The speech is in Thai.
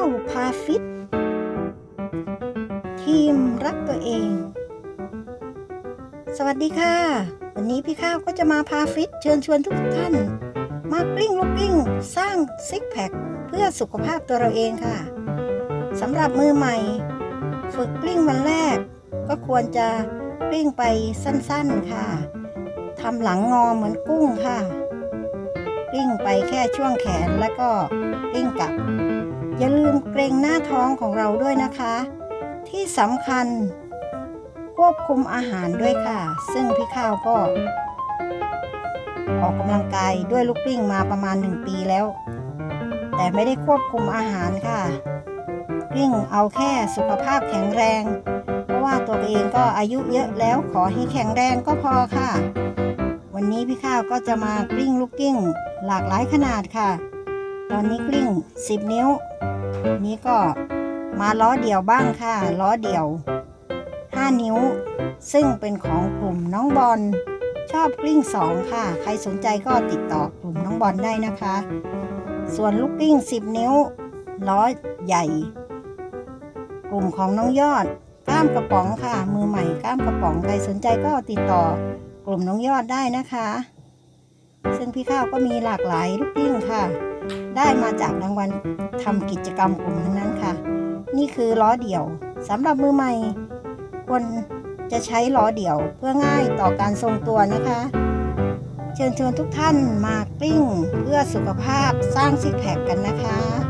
าวพาฟิต ทีมรักตัวเอง สวัสดีค่ะ วันนี้พี่ข้าวก็จะมาพาฟิต เชิญชวนทุกท่าน มากลิ้งลูกกิ้ง สร้างซิกแพคเพื่อสุขภาพตัวเราเองค่ะสำหรับมือใหม่ ฝึกกลิ้งวันแรก ก็ควรจะกลิ้งไปสั้นๆค่ะทำหลังงอเหมือนกุ้งค่ะกลิ้งไปแค่ช่วงแขนแล้วก็กลิ้งกลับ อย่าลืมเกรงหน้าท้องของเราด้วยนะคะ ที่สำคัญ ควบคุมอาหารด้วยค่ะ ซึ่งพี่ข้าวก็ออกกำลังกายด้วยลูกกลิ้งมาประมาณ 1 ปีแล้ว แต่ไม่ได้ควบคุมอาหารค่ะกลิ้งเอาแค่สุขภาพแข็งแรง เพราะว่าตัวเองก็อายุเยอะแล้วขอให้แข็งแรงก็พอค่ะ วันนี้พี่ข้าวก็จะมากลิ้งลูกกิ้งหลากหลายขนาดค่ะ ตอนนี้กลิ้ง 10 นิ้ว นี้ก็มาล้อเดี่ยวบ้างค่ะ ล้อเดี่ยว 5 นิ้ว ซึ่งเป็นของกลุ่มน้องบอลชอบกลิ้ง 2 ค่ะ ใครสนใจก็ติดต่อกลุ่มน้องบอลได้นะคะ ส่วนลูกกลิ้ง 10 นิ้ว ล้อใหญ่ กลุ่มของน้องยอดก้ามกระป๋องค่ะ มือใหม่ก้ามกระป๋องใครสนใจก็ติดต่อกลุ่มน้องยอดได้นะคะ ซึ่งพี่ข้าวก็มีหลากหลายลูกกลิ้งค่ะ ได้มาจากรางวัลทำกิจกรรมกลุ่มทั้งนั้นค่ะ นี่คือล้อเดี่ยวสำหรับมือใหม่ ควรจะใช้ล้อเดี่ยวเพื่อง่ายต่อการทรงตัวนะคะ เชิญชวนทุกท่านมากลิ้งเพื่อสุขภาพสร้างซิกแพคกันนะคะ